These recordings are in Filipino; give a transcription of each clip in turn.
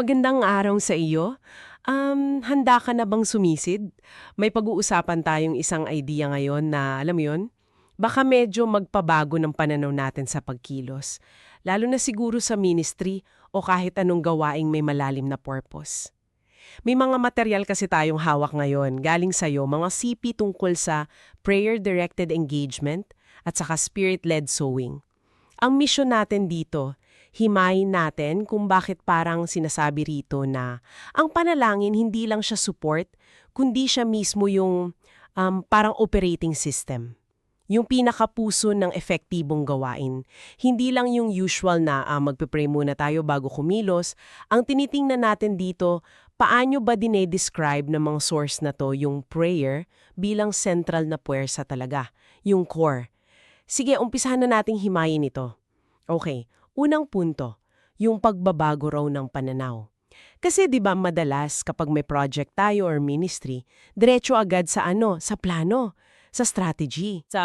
Magandang araw sa iyo. Um, handa ka na bang sumisid? May pag-uusapan tayong isang idea ngayon na, alam mo yun, baka medyo magpabago ng pananaw natin sa pagkilos. Lalo na siguro sa ministry o kahit anong gawaing may malalim na purpose. May mga material kasi tayong hawak ngayon galing sa'yo, mga CP tungkol sa prayer-directed engagement at saka spirit-led sowing. Ang mission natin dito, himayin natin kung bakit parang sinasabi rito na ang panalangin hindi lang siya support, kundi siya mismo yung um, parang operating system. Yung pinakapuso ng epektibong gawain. Hindi lang yung usual na ah, magpe-pray muna tayo bago kumilos. Ang tinitingnan natin dito, paano ba dinedescribe ng mga source na to yung prayer bilang central na puwersa talaga, yung core. Sige, umpisahan na nating himayin ito. Okay, unang punto, yung pagbabago raw ng pananaw. Kasi 'di ba madalas kapag may project tayo or ministry, diretso agad sa ano, sa plano, sa strategy, sa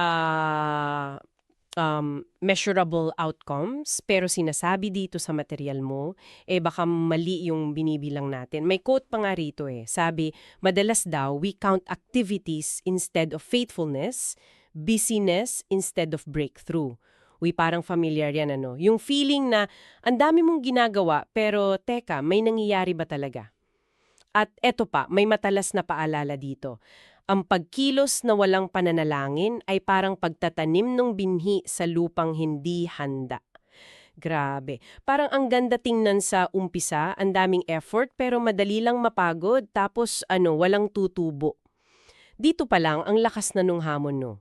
um, measurable outcomes, pero sinasabi dito sa material mo, eh baka mali yung binibilang natin. May quote pa nga rito eh. Sabi, madalas daw, we count activities instead of faithfulness, busyness instead of breakthrough. Uy, parang familiar yan ano. Yung feeling na ang dami mong ginagawa pero teka, may nangyayari ba talaga? At eto pa, may matalas na paalala dito. Ang pagkilos na walang pananalangin ay parang pagtatanim ng binhi sa lupang hindi handa. Grabe. Parang ang ganda tingnan sa umpisa, ang daming effort pero madali lang mapagod tapos ano, walang tutubo. Dito pa lang ang lakas na nung hamon no.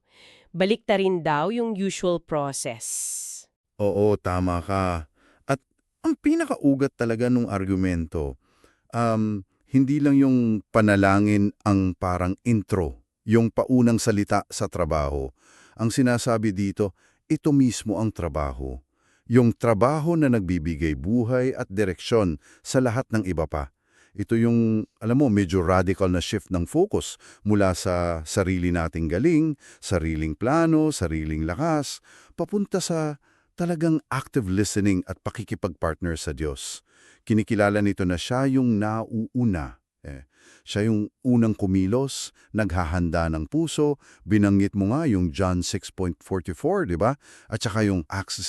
Balik ta rin daw yung usual process. Oo, tama ka. At ang pinakaugat talaga nung argumento, um, hindi lang yung panalangin ang parang intro, yung paunang salita sa trabaho. Ang sinasabi dito, ito mismo ang trabaho. Yung trabaho na nagbibigay buhay at direksyon sa lahat ng iba pa. Ito yung, alam mo, medyo radical na shift ng focus mula sa sarili nating galing, sariling plano, sariling lakas, papunta sa talagang active listening at pakikipagpartner sa Diyos. Kinikilala nito na siya yung nauuna. Eh, siya yung unang kumilos, naghahanda ng puso, binanggit mo nga yung John 6.44, di ba? At saka yung Acts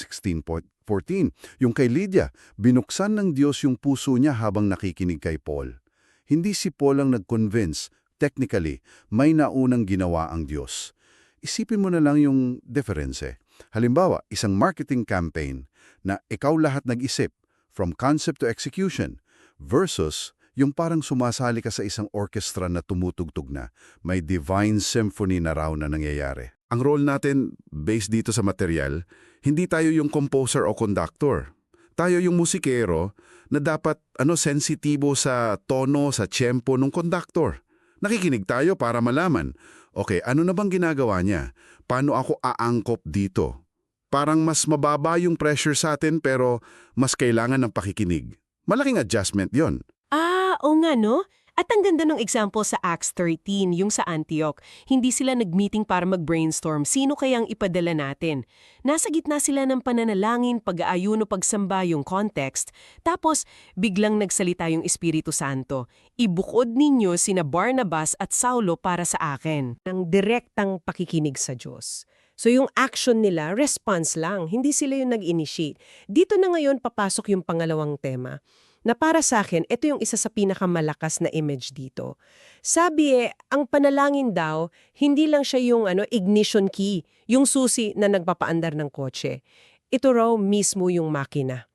16.14, yung kay Lydia, binuksan ng Diyos yung puso niya habang nakikinig kay Paul. Hindi si Paul ang nag-convince, technically, may naunang ginawa ang Diyos. Isipin mo na lang yung difference. eh. Halimbawa, isang marketing campaign na ikaw lahat nag-isip, from concept to execution, versus yung parang sumasali ka sa isang orchestra na tumutugtog na, may divine symphony na raw na nangyayari. Ang role natin, based dito sa material, hindi tayo yung composer o conductor. Tayo yung musikero na dapat ano sensitibo sa tono, sa tempo ng conductor. Nakikinig tayo para malaman, okay, ano na bang ginagawa niya? Paano ako aangkop dito? Parang mas mababa yung pressure sa atin pero mas kailangan ng pakikinig. Malaking adjustment yon. Ah, o nga no? At ang ganda ng example sa Acts 13, yung sa Antioch. Hindi sila nag-meeting para mag-brainstorm sino kayang ipadala natin. Nasa gitna sila ng pananalangin, pag-aayuno, pagsamba yung context. Tapos, biglang nagsalita yung Espiritu Santo. Ibukod ninyo sina Barnabas at Saulo para sa akin. Ng direktang pakikinig sa Diyos. So yung action nila, response lang. Hindi sila yung nag-initiate. Dito na ngayon papasok yung pangalawang tema na para sa akin, ito yung isa sa pinakamalakas na image dito. Sabi eh, ang panalangin daw, hindi lang siya yung ano, ignition key, yung susi na nagpapaandar ng kotse. Ito raw mismo yung makina.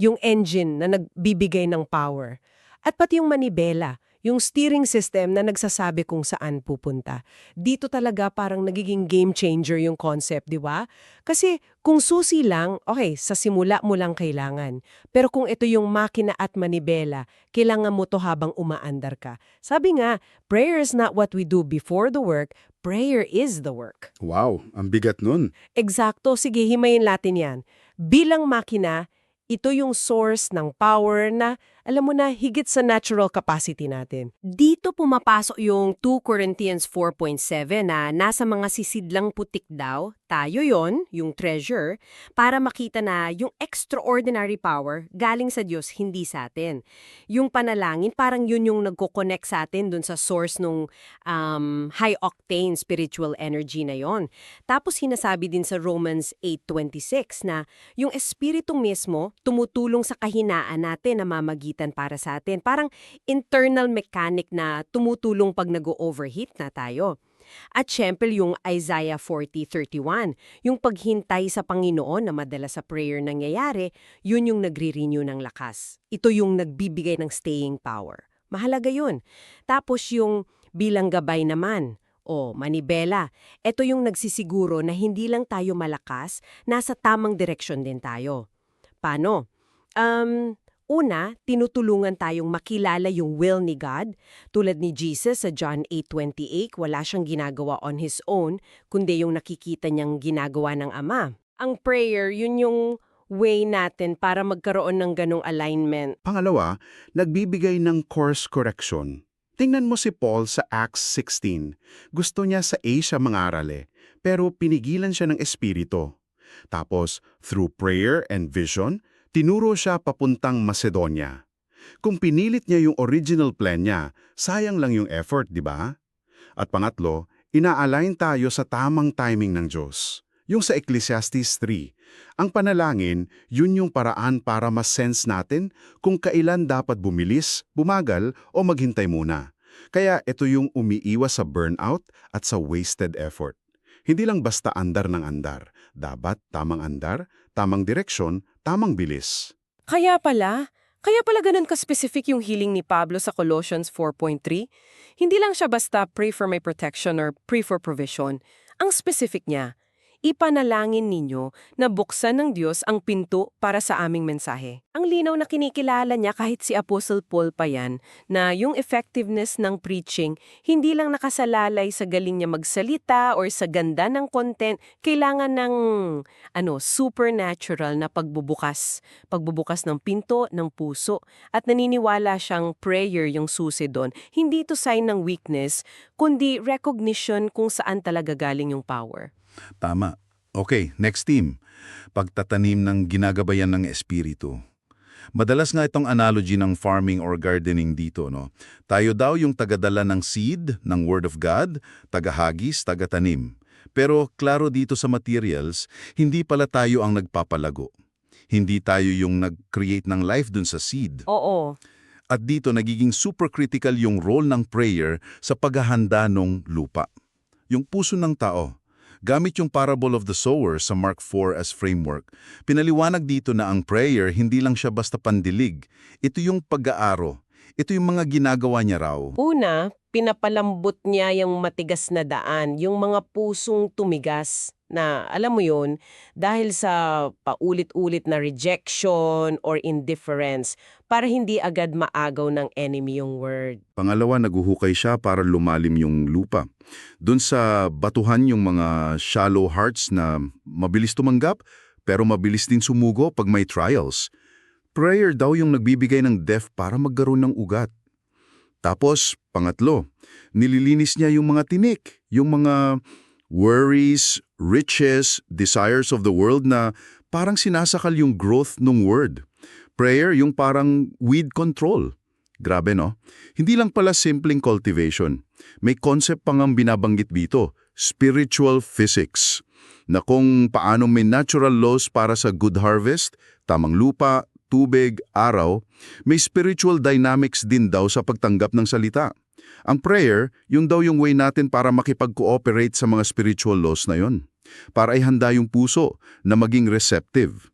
Yung engine na nagbibigay ng power. At pati yung manibela, yung steering system na nagsasabi kung saan pupunta. Dito talaga parang nagiging game changer yung concept, di ba? Kasi kung susi lang, okay, sa simula mo lang kailangan. Pero kung ito yung makina at manibela, kailangan mo to habang umaandar ka. Sabi nga, prayer is not what we do before the work, prayer is the work. Wow, ang bigat nun. Eksakto, sige, himayin natin yan. Bilang makina, ito yung source ng power na alam mo na, higit sa natural capacity natin. Dito pumapasok yung 2 Corinthians 4.7 na nasa mga sisidlang putik daw, tayo yon, yung treasure, para makita na yung extraordinary power galing sa Diyos, hindi sa atin. Yung panalangin, parang yun yung nagko-connect sa atin dun sa source nung um, high-octane spiritual energy na yon. Tapos sinasabi din sa Romans 8.26 na yung espiritu mismo tumutulong sa kahinaan natin na mamagitan para sa atin. Parang internal mechanic na tumutulong pag nag-overheat na tayo. At syempre yung Isaiah 40.31, yung paghintay sa Panginoon na madalas sa prayer nangyayari, yun yung nagre-renew ng lakas. Ito yung nagbibigay ng staying power. Mahalaga yun. Tapos yung bilang gabay naman, o manibela, ito yung nagsisiguro na hindi lang tayo malakas, nasa tamang direksyon din tayo. Paano? Um, una, tinutulungan tayong makilala yung will ni God. Tulad ni Jesus sa John 8.28, wala siyang ginagawa on His own, kundi yung nakikita niyang ginagawa ng Ama. Ang prayer, yun yung way natin para magkaroon ng ganong alignment. Pangalawa, nagbibigay ng course correction. Tingnan mo si Paul sa Acts 16. Gusto niya sa A siya mangaral eh, pero pinigilan siya ng espiritu. Tapos, through prayer and vision, tinuro siya papuntang Macedonia. Kung pinilit niya yung original plan niya, sayang lang yung effort, di ba? At pangatlo, ina-align tayo sa tamang timing ng Diyos. Yung sa Ecclesiastes 3, ang panalangin, yun yung paraan para mas-sense natin kung kailan dapat bumilis, bumagal o maghintay muna. Kaya ito yung umiiwas sa burnout at sa wasted effort. Hindi lang basta andar ng andar. Dapat tamang andar, tamang direksyon, tamang bilis. Kaya pala, kaya pala ganun ka-specific yung healing ni Pablo sa Colossians 4.3? Hindi lang siya basta pray for my protection or pray for provision. Ang specific niya, ipanalangin ninyo na buksan ng Diyos ang pinto para sa aming mensahe. Ang linaw na kinikilala niya kahit si Apostle Paul pa yan, na yung effectiveness ng preaching hindi lang nakasalalay sa galing niya magsalita or sa ganda ng content, kailangan ng ano, supernatural na pagbubukas. Pagbubukas ng pinto, ng puso, at naniniwala siyang prayer yung susi doon. Hindi to sign ng weakness, kundi recognition kung saan talaga galing yung power. Tama. Okay, next team. Pagtatanim ng ginagabayan ng espiritu. Madalas nga itong analogy ng farming or gardening dito, no? Tayo daw yung tagadala ng seed, ng Word of God, tagahagis, tagatanim. Pero klaro dito sa materials, hindi pala tayo ang nagpapalago. Hindi tayo yung nag-create ng life dun sa seed. Oo. At dito nagiging super critical yung role ng prayer sa paghahanda ng lupa. Yung puso ng tao. Gamit yung parable of the sower sa Mark 4 as framework, pinaliwanag dito na ang prayer hindi lang siya basta pandilig. Ito yung pag-aaro. Ito yung mga ginagawa niya raw. Una, pinapalambot niya yung matigas na daan, yung mga pusong tumigas na alam mo yun, dahil sa paulit-ulit na rejection or indifference para hindi agad maagaw ng enemy yung word. Pangalawa, naguhukay siya para lumalim yung lupa. Doon sa batuhan yung mga shallow hearts na mabilis tumanggap pero mabilis din sumugo pag may trials. Prayer daw yung nagbibigay ng depth para magkaroon ng ugat. Tapos, pangatlo, nililinis niya yung mga tinik, yung mga worries, riches, desires of the world na parang sinasakal yung growth ng word. Prayer yung parang weed control. Grabe no? Hindi lang pala simpleng cultivation. May concept pang ang binabanggit dito, spiritual physics, na kung paano may natural laws para sa good harvest, tamang lupa, tubig, araw, may spiritual dynamics din daw sa pagtanggap ng salita. Ang prayer, yung daw yung way natin para makipag-cooperate sa mga spiritual laws na yon. Para ihanda yung puso na maging receptive.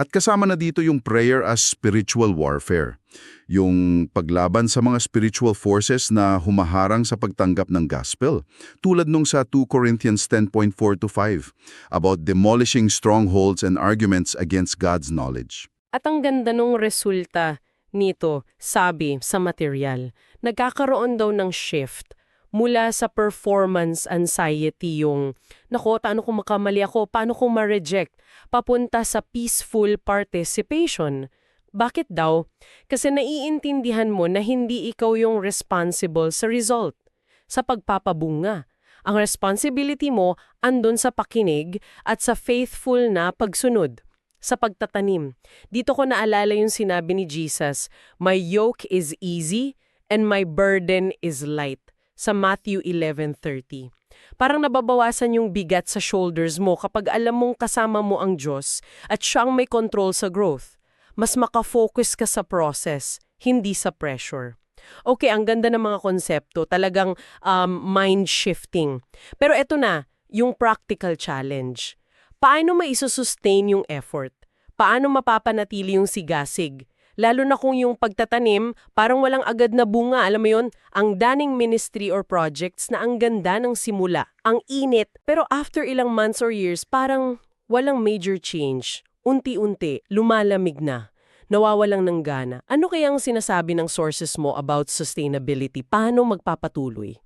At kasama na dito yung prayer as spiritual warfare. Yung paglaban sa mga spiritual forces na humaharang sa pagtanggap ng gospel. Tulad nung sa 2 Corinthians 10.4 to 5 about demolishing strongholds and arguments against God's knowledge. At ang ganda nung resulta nito, sabi sa material, nagkakaroon daw ng shift mula sa performance anxiety yung, nako, paano kung makamali ako, paano kung ma-reject, papunta sa peaceful participation. Bakit daw? Kasi naiintindihan mo na hindi ikaw yung responsible sa result, sa pagpapabunga. Ang responsibility mo andun sa pakinig at sa faithful na pagsunod, sa pagtatanim. Dito ko naalala yung sinabi ni Jesus, My yoke is easy and my burden is light, sa Matthew 11.30. Parang nababawasan yung bigat sa shoulders mo kapag alam mong kasama mo ang Diyos at siyang may control sa growth mas makafocus ka sa process, hindi sa pressure. Okay, ang ganda ng mga konsepto, talagang um, mind-shifting. Pero eto na, yung practical challenge. Paano maisussustain yung effort? Paano mapapanatili yung sigasig? Lalo na kung yung pagtatanim, parang walang agad na bunga, alam mo yun, ang daning ministry or projects na ang ganda ng simula, ang init, pero after ilang months or years, parang walang major change. Unti-unti, lumalamig na nawawalang ng gana. Ano kaya ang sinasabi ng sources mo about sustainability? Paano magpapatuloy?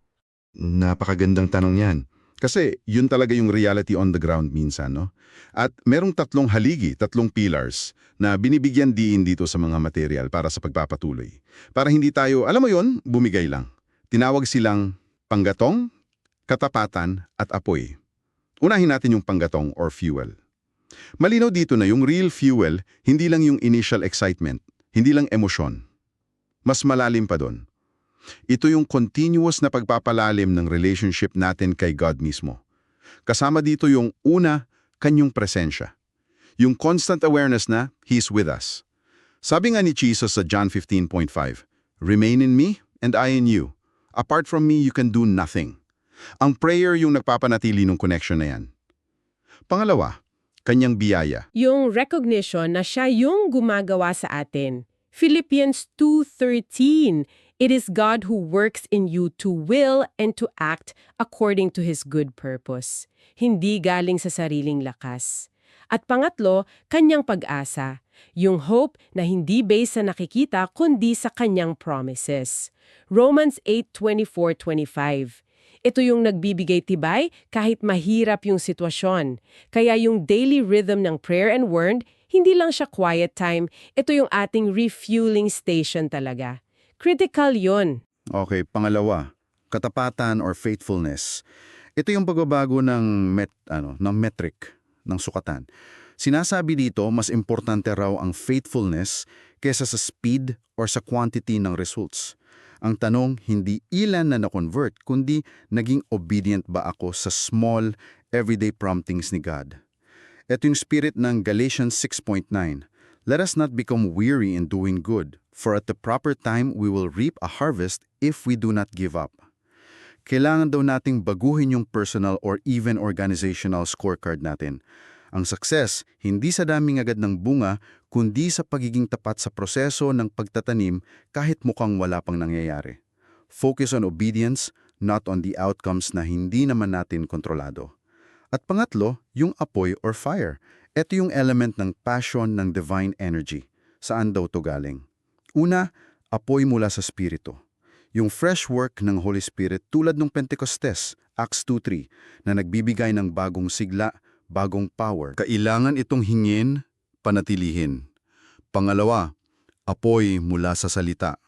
Napakagandang tanong yan. Kasi yun talaga yung reality on the ground minsan, no? At merong tatlong haligi, tatlong pillars na binibigyan diin dito sa mga material para sa pagpapatuloy. Para hindi tayo, alam mo yon, bumigay lang. Tinawag silang panggatong, katapatan at apoy. Unahin natin yung panggatong or fuel. Malinaw dito na yung real fuel, hindi lang yung initial excitement, hindi lang emosyon. Mas malalim pa doon. Ito yung continuous na pagpapalalim ng relationship natin kay God mismo. Kasama dito yung una, kanyang presensya. Yung constant awareness na He's with us. Sabi nga ni Jesus sa John 15.5, Remain in me and I in you. Apart from me, you can do nothing. Ang prayer yung nagpapanatili ng connection na yan. Pangalawa, kanyang biyaya. Yung recognition na siya yung gumagawa sa atin. Philippians 2.13 It is God who works in you to will and to act according to His good purpose. Hindi galing sa sariling lakas. At pangatlo, kanyang pag-asa. Yung hope na hindi based sa nakikita kundi sa kanyang promises. Romans 8.24-25 ito yung nagbibigay tibay kahit mahirap yung sitwasyon. Kaya yung daily rhythm ng prayer and word, hindi lang siya quiet time, ito yung ating refueling station talaga. Critical yon. Okay, pangalawa, katapatan or faithfulness. Ito yung pagbabago ng met, ano, ng metric ng sukatan. Sinasabi dito, mas importante raw ang faithfulness kesa sa speed or sa quantity ng results. Ang tanong, hindi ilan na na-convert, kundi naging obedient ba ako sa small, everyday promptings ni God. Ito yung spirit ng Galatians 6.9. Let us not become weary in doing good, for at the proper time we will reap a harvest if we do not give up. Kailangan daw nating baguhin yung personal or even organizational scorecard natin. Ang success, hindi sa daming agad ng bunga, kundi sa pagiging tapat sa proseso ng pagtatanim kahit mukhang wala pang nangyayari. Focus on obedience, not on the outcomes na hindi naman natin kontrolado. At pangatlo, yung apoy or fire. Ito yung element ng passion ng divine energy. Saan daw to galing? Una, apoy mula sa Spirito. Yung fresh work ng Holy Spirit tulad ng Pentecostes, Acts 2.3, na nagbibigay ng bagong sigla, bagong power. Kailangan itong hingin, panatilihin. Pangalawa, apoy mula sa salita.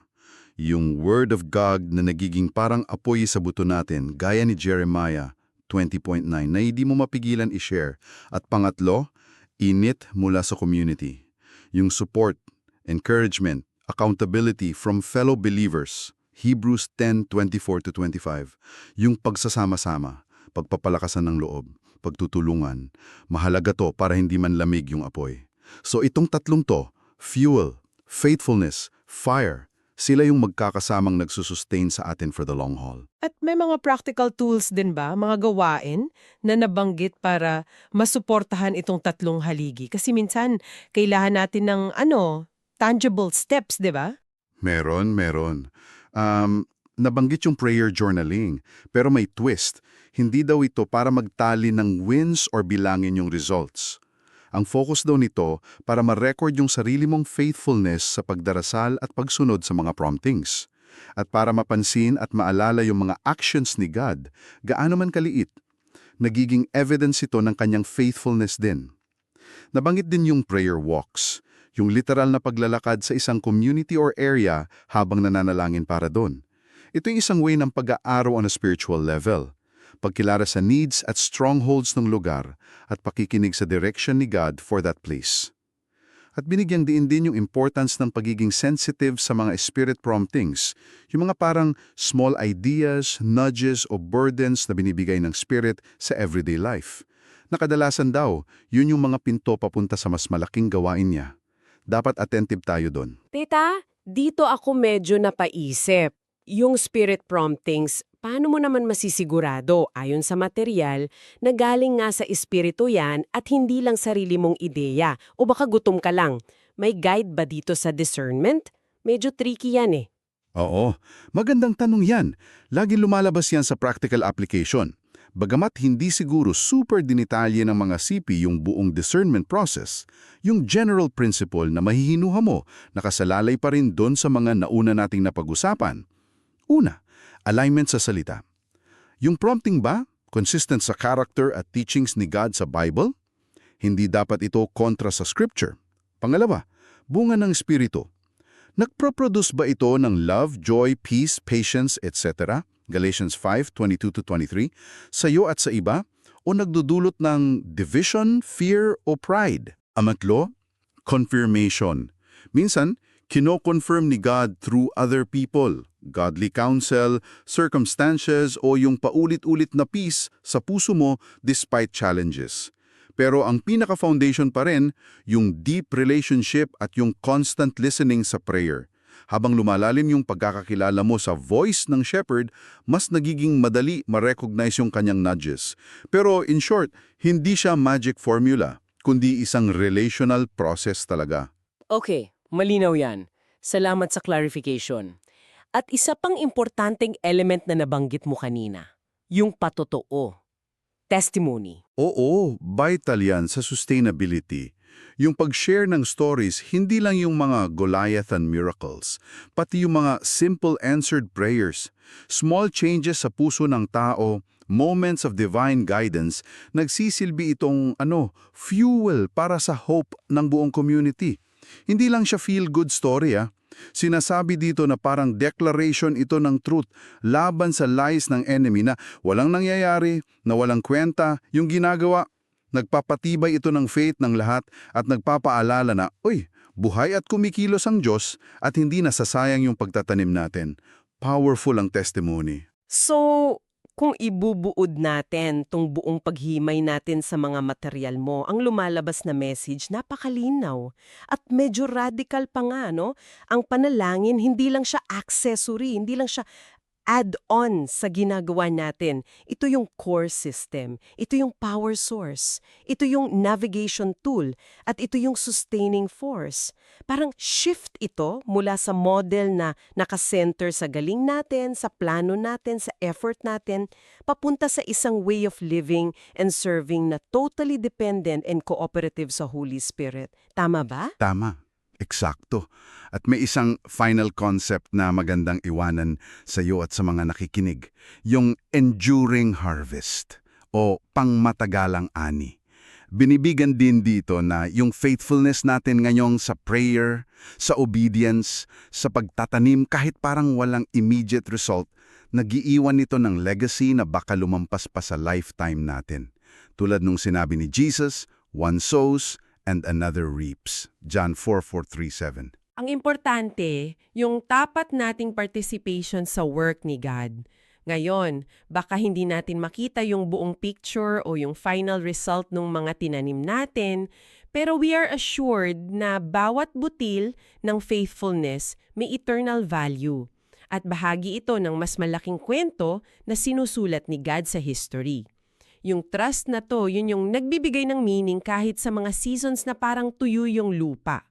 Yung Word of God na nagiging parang apoy sa buto natin, gaya ni Jeremiah 20.9 na hindi mo mapigilan i-share. At pangatlo, init mula sa community. Yung support, encouragement, accountability from fellow believers. Hebrews 10:24-25. Yung pagsasama-sama, pagpapalakasan ng loob, pagtutulungan. Mahalaga to para hindi man lamig yung apoy. So itong tatlong to, fuel, faithfulness, fire, sila yung magkakasamang nagsusustain sa atin for the long haul. At may mga practical tools din ba, mga gawain na nabanggit para masuportahan itong tatlong haligi? Kasi minsan, kailangan natin ng ano, tangible steps, di ba? Meron, meron. Um, nabanggit yung prayer journaling, pero may twist. Hindi daw ito para magtali ng wins or bilangin yung results. Ang focus daw nito para ma-record yung sarili mong faithfulness sa pagdarasal at pagsunod sa mga promptings. At para mapansin at maalala yung mga actions ni God, gaano man kaliit, nagiging evidence ito ng kanyang faithfulness din. Nabanggit din yung prayer walks, yung literal na paglalakad sa isang community or area habang nananalangin para doon. Ito yung isang way ng pag-aaraw on a spiritual level. Pagkilala sa needs at strongholds ng lugar at pakikinig sa direction ni God for that place. At binigyang diin din yung importance ng pagiging sensitive sa mga spirit promptings, yung mga parang small ideas, nudges o burdens na binibigay ng spirit sa everyday life. Nakadalasan daw, yun yung mga pinto papunta sa mas malaking gawain niya. Dapat attentive tayo doon. Tita, dito ako medyo napaisip. Yung spirit promptings, paano mo naman masisigurado ayon sa material na galing nga sa espiritu yan at hindi lang sarili mong ideya o baka gutom ka lang? May guide ba dito sa discernment? Medyo tricky yan eh. Oo, magandang tanong yan. Lagi lumalabas yan sa practical application. Bagamat hindi siguro super dinitalye ng mga CP yung buong discernment process, yung general principle na mahihinuha mo nakasalalay pa rin doon sa mga nauna nating napag-usapan. Una, alignment sa salita. Yung prompting ba, consistent sa character at teachings ni God sa Bible? Hindi dapat ito kontra sa scripture. Pangalawa, bunga ng espiritu. Nagproproduce ba ito ng love, joy, peace, patience, etc.? Galatians 5:22-23 sa iyo at sa iba o nagdudulot ng division, fear o pride? Amatlo, confirmation. Minsan, kino-confirm ni God through other people, godly counsel, circumstances o yung paulit-ulit na peace sa puso mo despite challenges. Pero ang pinaka-foundation pa rin, yung deep relationship at yung constant listening sa prayer. Habang lumalalim yung pagkakakilala mo sa voice ng shepherd, mas nagiging madali ma-recognize yung kanyang nudges. Pero in short, hindi siya magic formula, kundi isang relational process talaga. Okay, malinaw yan. Salamat sa clarification. At isa pang importanteng element na nabanggit mo kanina, yung patotoo. Testimony. Oo, vital yan sa sustainability. Yung pag-share ng stories, hindi lang yung mga Goliathan miracles, pati yung mga simple answered prayers, small changes sa puso ng tao, moments of divine guidance, nagsisilbi itong ano, fuel para sa hope ng buong community. Hindi lang siya feel-good story ah. Sinasabi dito na parang declaration ito ng truth laban sa lies ng enemy na walang nangyayari, na walang kwenta, yung ginagawa. Nagpapatibay ito ng faith ng lahat at nagpapaalala na, Uy, buhay at kumikilos ang Diyos at hindi nasasayang yung pagtatanim natin. Powerful ang testimony. So, kung ibubuod natin tong buong paghimay natin sa mga material mo, ang lumalabas na message napakalinaw. At medyo radical pa nga, no? Ang panalangin, hindi lang siya accessory, hindi lang siya add-on sa ginagawa natin. Ito yung core system, ito yung power source, ito yung navigation tool, at ito yung sustaining force. Parang shift ito mula sa model na nakasenter sa galing natin, sa plano natin, sa effort natin, papunta sa isang way of living and serving na totally dependent and cooperative sa Holy Spirit. Tama ba? Tama. Eksakto. At may isang final concept na magandang iwanan sa iyo at sa mga nakikinig. Yung enduring harvest o pangmatagalang ani. Binibigan din dito na yung faithfulness natin ngayong sa prayer, sa obedience, sa pagtatanim kahit parang walang immediate result, nagiiwan nito ng legacy na baka lumampas pa sa lifetime natin. Tulad nung sinabi ni Jesus, one sows, and another reaps. John 4:437. Ang importante, yung tapat nating participation sa work ni God. Ngayon, baka hindi natin makita yung buong picture o yung final result ng mga tinanim natin, pero we are assured na bawat butil ng faithfulness may eternal value. At bahagi ito ng mas malaking kwento na sinusulat ni God sa history. Yung trust na to, yun yung nagbibigay ng meaning kahit sa mga seasons na parang tuyo yung lupa.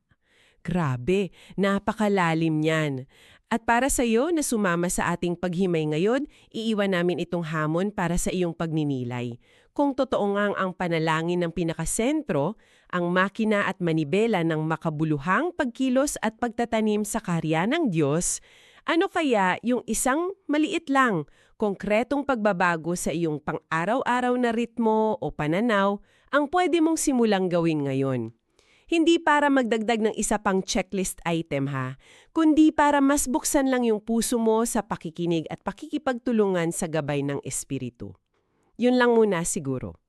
Grabe, napakalalim niyan. At para sa iyo na sumama sa ating paghimay ngayon, iiwan namin itong hamon para sa iyong pagninilay. Kung totoo ngang ang panalangin ng pinakasentro, ang makina at manibela ng makabuluhang pagkilos at pagtatanim sa karya ng Diyos, ano kaya yung isang maliit lang, konkretong pagbabago sa iyong pang-araw-araw na ritmo o pananaw ang pwede mong simulang gawin ngayon? Hindi para magdagdag ng isa pang checklist item ha, kundi para mas buksan lang yung puso mo sa pakikinig at pakikipagtulungan sa gabay ng Espiritu. Yun lang muna siguro.